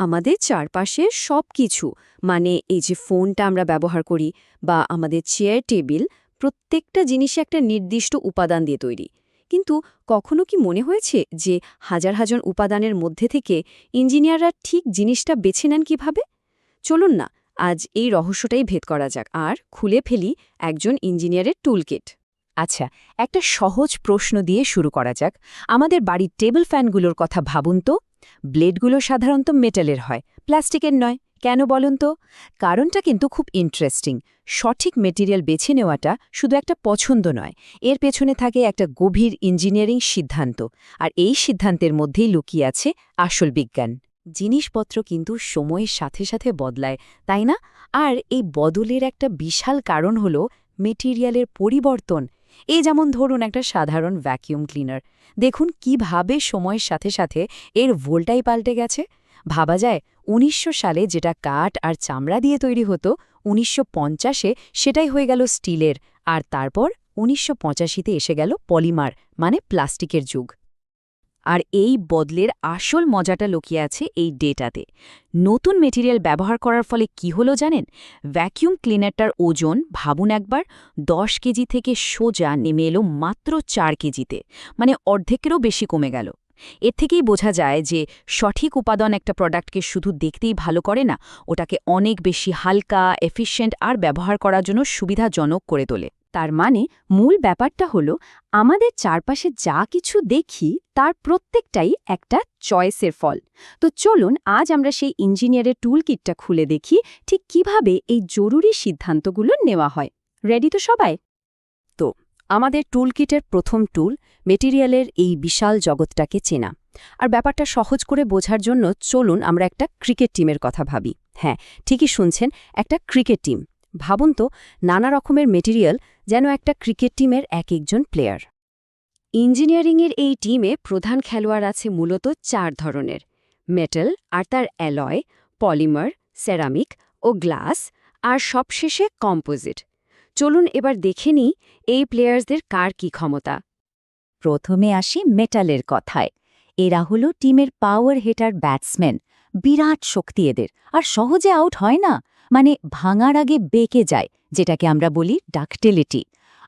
আমাদের চারপাশে সব কিছু মানে এই যে ফোনটা আমরা ব্যবহার করি বা আমাদের চেয়ার টেবিল প্রত্যেকটা জিনিসে একটা নির্দিষ্ট উপাদান দিয়ে তৈরি। কিন্তু কখনো কি মনে হয়েছে যে হাজার হাজার উপাদানের মধ্যে থেকে ইঞ্জিনিয়াররা ঠিক জিনিসটা বেছে নেন কীভাবে? চলুন না, আজ এই রহস্যটাই ভেদ করা যাক, আর খুলে ফেলি একজন ইঞ্জিনিয়ারের টুলকিট আচ্ছা একটা সহজ প্রশ্ন দিয়ে শুরু করা যাক। আমাদের বাড়ির টেবিল ফ্যানগুলোর কথা ভাবুন তো। ব্লেডগুলো সাধারণত মেটালের হয়, প্লাস্টিকের নয়। কেন বলুন তো? কারণটা কিন্তু খুব ইন্টারেস্টিং সঠিক মেটেরিয়াল বেছে নেওয়াটা শুধু একটা পছন্দ নয়, এর পেছনে থাকে একটা গভীর ইঞ্জিনিয়ারিং সিদ্ধান্ত, আর এই সিদ্ধান্তের মধ্যেই লুকিয়ে আছে আসল বিজ্ঞান। জিনিসপত্র কিন্তু সময়ের সাথে সাথে বদলায়, তাই না? আর এই বদলের একটা বিশাল কারণ হল মেটেরিয়ালের পরিবর্তন এই যেমন ধরুন একটা সাধারণ ভ্যাকিউম ক্লিনার দেখুন কীভাবে সময়ের সাথে সাথে এর ভোল্টাই পাল্টে গেছে। ভাবা যায় ১৯০০ সালে যেটা কাঠ আর চামড়া দিয়ে তৈরি হতো, উনিশশো পঞ্চাশে সেটাই হয়ে গেল স্টিলের। আর তারপর উনিশশো এসে গেল পলিমার মানে প্লাস্টিকের যুগ। আর এই বদলের আসল মজাটা লুকিয়ে আছে এই ডেটাতে। নতুন মেটেরিয়াল ব্যবহার করার ফলে কি হলো জানেন? ভ্যাকিউম ক্লিনারটার ওজন, ভাবুন একবার, দশ কেজি থেকে সোজা নেমে এলো মাত্র চার কেজিতে মানে অর্ধেকেরও বেশি কমে গেল। এর থেকেই বোঝা যায় যে সঠিক উপাদান একটা প্রোডাক্টকে শুধু দেখতেই ভালো করে না, ওটাকে অনেক বেশি হালকা, এফিশিয়েন্ট আর ব্যবহার করার জন্য সুবিধাজনক করে তোলে। তার মানে মূল ব্যাপারটা হলো, আমাদের চারপাশে যা কিছু দেখি তার প্রত্যেকটাই একটা চয়েসের ফল। তো চলুন আজ আমরা সেই ইঞ্জিনিয়ারের টুল কিটটা খুলে দেখি, ঠিক কীভাবে এই জরুরি সিদ্ধান্তগুলো নেওয়া হয়। রেডি তো সবাই? তো, আমাদের টুল কিটের প্রথম টুল মেটেরিয়ালের এই বিশাল জগৎটাকে চেনা। আর ব্যাপারটা সহজ করে বোঝার জন্য চলুন আমরা একটা ক্রিকেট টিমের কথা ভাবি। হ্যাঁ ঠিকই শুনছেন, একটা ক্রিকেট টিম। ভাবুন তো, নানা রকমের মেটেরিয়াল যেন একটা ক্রিকেট টিমের এক একজন প্লেয়ার। ইঞ্জিনিয়ারিংয়ের এই টিমে প্রধান খেলোয়াড় আছে মূলত চার ধরনের, মেটাল আর তার অ্যালয়, পলিমার, সেরামিক ও গ্লাস, আর সবশেষে কম্পোজিট। চলুন এবার দেখে নিই এই প্লেয়ার্সদের কার কি ক্ষমতা। প্রথমে আসি মেটালের কথায়। এরা হলো টিমের পাওয়ার হেটার ব্যাটসম্যান, বিরাট শক্তি এদের, আর সহজে আউট হয় না। মানে ভাঙার আগে বেঁকে যায়, যেটাকে আমরা বলি ডাকটেলিটি।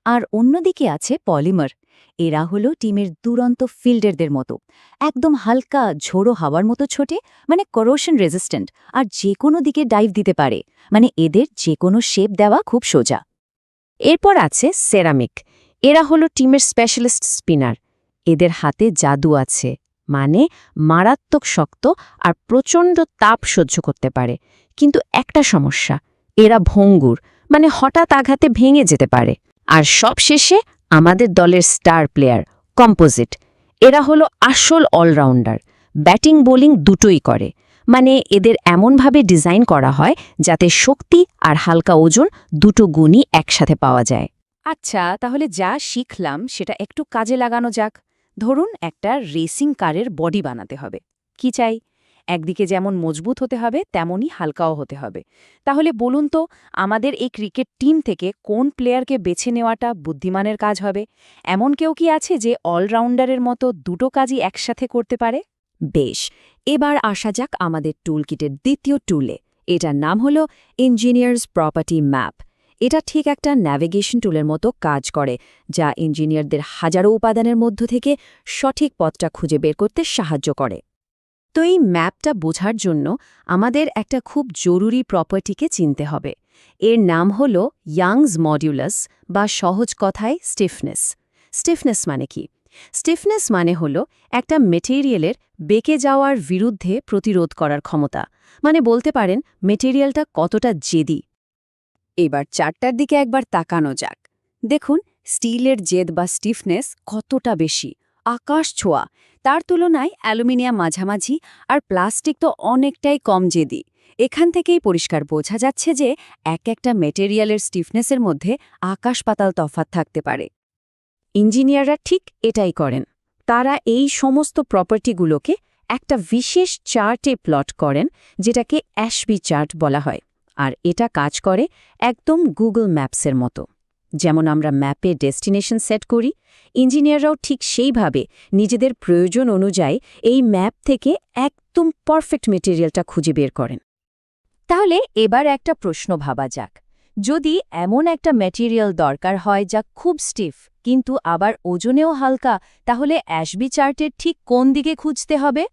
আর অন্যদিকে আছে পলিমার। এরা হলো টিমের দুরন্ত ফিল্ডারদের মতো। একদম হালকা, ঝোড়ো হাওয়ার মতো ছোটে মানে করোশন রেজিস্ট্যান্ট আর যে কোনো দিকে ডাইভ দিতে পারে। মানে এদের যে কোনো শেপ দেওয়া খুব সোজা। এরপর আছে সেরামিক এরা হলো টিমের স্পেশালিস্ট স্পিনার এদের হাতে জাদু আছে। মানে মারাত্মক শক্ত আর প্রচণ্ড তাপ সহ্য করতে পারে। কিন্তু একটা সমস্যা, এরা ভঙ্গুর মানে হঠাৎ আঘাতে ভেঙে যেতে পারে। আর সবশেষে আমাদের দলের স্টার প্লেয়ার, কম্পোজিট, এরা হলো আসল অলরাউন্ডার। ব্যাটিং, বোলিং দুটোই করে। মানে এদের এমনভাবে ডিজাইন করা হয় যাতে শক্তি আর হালকা ওজন দুটো গুণই একসাথে পাওয়া যায়। আচ্ছা তাহলে যা শিখলাম সেটা একটু কাজে লাগানো যাক। ধরুন একটা রেসিং কারের বডি বানাতে হবে। কি চাই? একদিকে যেমন মজবুত হতে হবে, তেমনই হালকাও হতে হবে। তাহলে বলুন তো, আমাদের এই ক্রিকেট টিম থেকে কোন প্লেয়ারকে বেছে নেওয়াটা বুদ্ধিমানের কাজ হবে? এমন কেউ কি আছে যে অলরাউন্ডারের মতো দুটো কাজই একসাথে করতে পারে? বেশ, এবার আসা যাক আমাদের টুলকিটের দ্বিতীয় টুলে এটার নাম হল ইঞ্জিনিয়ার্স প্রপার্টি ম্যাপ এটা ঠিক একটা ন্যাভিগেশন টুলের মতো কাজ করে, যা ইঞ্জিনিয়ারদের হাজারো উপাদানের মধ্য থেকে সঠিক পথটা খুঁজে বের করতে সাহায্য করে। তো এই ম্যাপটা বোঝার জন্য আমাদের একটা খুব জরুরি প্রপার্টিকে চিনতে হবে। এর নাম হল ইয়াংস মডিউলাস বা সহজ কথায় স্টিফনেস স্টিফনেস মানে কি? স্টিফনেস মানে হল একটা মেটেরিয়ালের বেঁকে যাওয়ার বিরুদ্ধে প্রতিরোধ করার ক্ষমতা। মানে বলতে পারেন মেটেরিয়ালটা কতটা জেদি। এবার চারটার দিকে একবার তাকানো যাক। দেখুন, স্টিলের জেদ বা স্টিফনেস কতটা বেশি। আকাশ ছোঁয়া। তার তুলনায় অ্যালুমিনিয়াম মাঝামাঝি আর প্লাস্টিক তো অনেকটাই কম জেদি। এখান থেকেই পরিষ্কার বোঝা যাচ্ছে যে এক একটা মেটেরিয়ালের স্টিফনেসের মধ্যে আকাশ পাতাল তফাত থাকতে পারে। ইঞ্জিনিয়াররা ঠিক এটাই করেন। তারা এই সমস্ত প্রপার্টিগুলোকে একটা বিশেষ চার্টে প্লট করেন, যেটাকে অ্যাশবি চার্ট বলা হয়। আর এটা কাজ করে একদম গুগল ম্যাপসের মতো। যেমন আমরা ম্যাপে ডেস্টিনেশন সেট করি, ইঞ্জিনিয়াররাও ঠিক সেইভাবে নিজেদের প্রয়োজন অনুযায়ী এই ম্যাপ থেকে একদম পারফেক্ট মেটেরিয়ালটা খুঁজে বের করেন। তাহলে এবার একটা প্রশ্ন ভাবা যাক। যদি এমন একটা ম্যাটেরিয়াল দরকার হয় যা খুব স্টিফ, কিন্তু আবার ওজনেও হালকা, তাহলে অ্যাশবি চার্টের ঠিক কোন দিকে খুঁজতে হবে?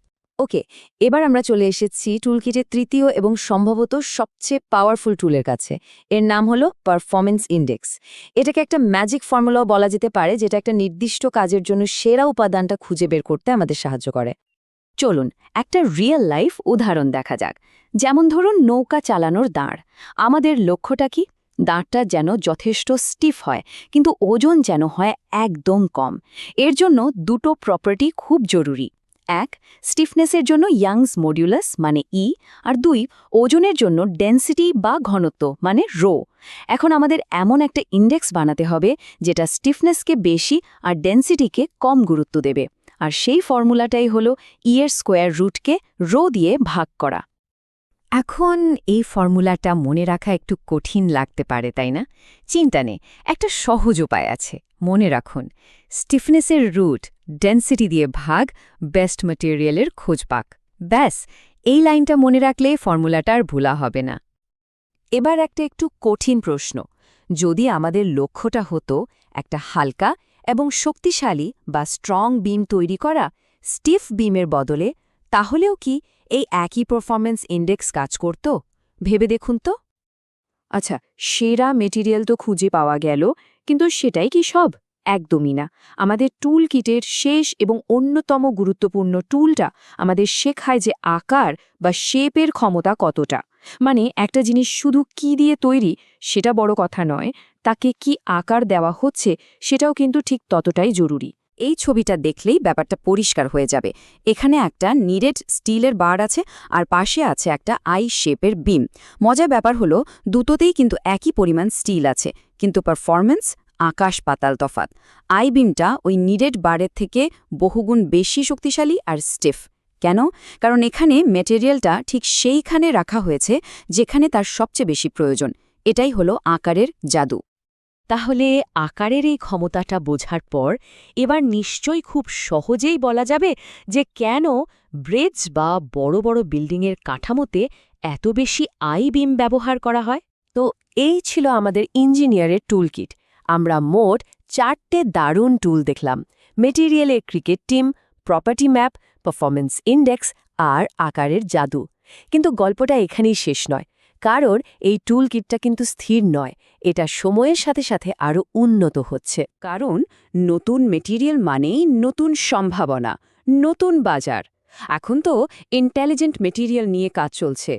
ওকে, এবার আমরা চলে এসেছি টুলকিটের তৃতীয় এবং সম্ভবত সবচেয়ে পাওয়ারফুল টুলের কাছে। এর নাম হলো পারফরমেন্স ইন্ডেক্স এটাকে একটা ম্যাজিক ফর্মুলাও বলা যেতে পারে, যেটা একটা নির্দিষ্ট কাজের জন্য সেরা উপাদানটা খুঁজে বের করতে আমাদের সাহায্য করে। চলুন, একটা রিয়েল লাইফ উদাহরণ দেখা যাক। যেমন ধরুন নৌকা চালানোর দাঁড়। আমাদের লক্ষ্যটা কি? দাঁড়টা যেন যথেষ্ট স্টিফ হয়, কিন্তু ওজন যেন হয় একদম কম। এর জন্য দুটো প্রপার্টি খুব জরুরি। এক স্টিফনেসের জন্য ইয়াংস মডিউলাস মানে ই আর দুই, ওজনের জন্য ডেন্সিটি বা ঘনত্ব মানে রো এখন আমাদের এমন একটা ইন্ডেক্স বানাতে হবে, যেটা স্টিফনেসকে বেশি আর ডেন্সিটিকে কম গুরুত্ব দেবে। আর সেই ফর্মুলাটাই হলো ই এর স্কোয়ার রুটকে রো দিয়ে ভাগ করা। এখন এই ফর্মুলাটা মনে রাখা একটু কঠিন লাগতে পারে, তাই না? চিন্তা নেই, একটা সহজ উপায় আছে, মনে রাখুন। স্টিফনেসের রুট, ডেন্সিটি দিয়ে ভাগ, বেস্ট ম্যাটেরিয়ালের খোঁজ পাক। ব্যাস, এই লাইনটা মনে রাখলে ফর্মুলাটা আর ভুলা হবে না। এবার একটা একটু কঠিন প্রশ্ন। যদি আমাদের লক্ষ্যটা হতো একটা হালকা এবং শক্তিশালী বা স্ট্রং বিম তৈরি করা স্টিফ বিমের বদলে, তাহলেও কি এই একই পারফরম্যান্স ইন্ডেক্স কাজ করত? ভেবে দেখুন তো। আচ্ছা সেরা মেটেরিয়াল তো খুঁজে পাওয়া গেল, কিন্তু সেটাই কি সব? একদমই না। আমাদের টুল কিটের শেষ এবং অন্যতম গুরুত্বপূর্ণ টুলটা আমাদের শেখায় যে আকার বা শেপের ক্ষমতা কতটা। মানে একটা জিনিস শুধু কি দিয়ে তৈরি সেটা বড় কথা নয়, তাকে কি আকার দেওয়া হচ্ছে সেটাও কিন্তু ঠিক ততটাই জরুরি। এই ছবিটা দেখলেই ব্যাপারটা পরিষ্কার হয়ে যাবে। এখানে একটা নিডেড স্টিলের বার আছে আর পাশে আছে একটা আই শেপের বিম। মজার ব্যাপার হলো, দুটোতেই কিন্তু একই পরিমাণ স্টিল আছে, কিন্তু পারফরম্যান্স আকাশ পাতাল তফাত আই বিমটা ওই নিডেড বারের থেকে বহুগুণ বেশি শক্তিশালী আর স্টিফ। কেন? কারণ এখানে মেটেরিয়ালটা ঠিক সেইখানে রাখা হয়েছে, যেখানে তার সবচেয়ে বেশি প্রয়োজন। এটাই হলো আকারের জাদু। তাহলে আকারের এই ক্ষমতাটা বোঝার পর এবার নিশ্চয়ই খুব সহজেই বলা যাবে যে কেন ব্রেজ বা বড় বড় বিল্ডিংয়ের কাঠামোতে এত বেশি আই বিম ব্যবহার করা হয়? তো এই ছিল আমাদের ইঞ্জিনিয়ারের টুলকিট। আমরা মোট চারটে দারুণ টুল দেখলাম। মেটেরিয়ালের cricket team, property map performance index আর আকারের জাদু। কিন্তু গল্পটা এখানেই শেষ নয়। কারণ এই টুল কিটটা কিন্তু স্থির নয়, এটা সময়ের সাথে সাথে আরও উন্নত হচ্ছে। কারণ নতুন মেটিরিয়াল মানেই নতুন সম্ভাবনা, নতুন বাজার। এখন তো ইন্টেলিজেন্ট মেটিরিয়াল নিয়ে কাজ চলছে।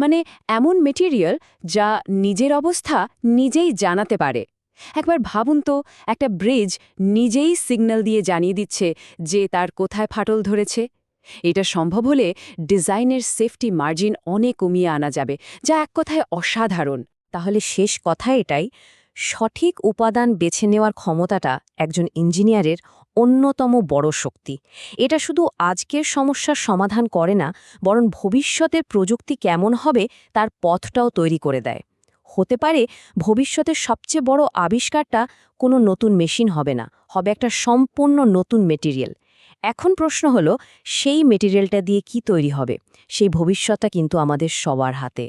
মানে এমন মেটিরিয়াল যা নিজের অবস্থা নিজেই জানাতে পারে। একবার ভাবুন তো, একটা ব্রিজ নিজেই সিগন্যাল দিয়ে জানিয়ে দিচ্ছে যে তার কোথায় ফাটল ধরেছে। এটা সম্ভব হলে ডিজাইনের সেফটি মার্জিন অনেক কমিয়ে আনা যাবে, যা এক কথায় অসাধারণ। তাহলে শেষ কথা এটাই, সঠিক উপাদান বেছে নেওয়ার ক্ষমতাটা একজন ইঞ্জিনিয়ারের অন্যতম বড় শক্তি। এটা শুধু আজকের সমস্যার সমাধান করে না, বরং ভবিষ্যতের প্রযুক্তি কেমন হবে তার পথটাও তৈরি করে দেয়। হতে পারে ভবিষ্যতের সবচেয়ে বড় আবিষ্কারটা কোনো নতুন মেশিন হবে না, হবে একটা সম্পূর্ণ নতুন মেটেরিয়াল। এখন প্রশ্ন হলো, সেই মেটেরিয়ালটা দিয়ে কি তৈরি হবে? সেই ভবিষ্যৎটা কিন্তু আমাদের সবার হাতে।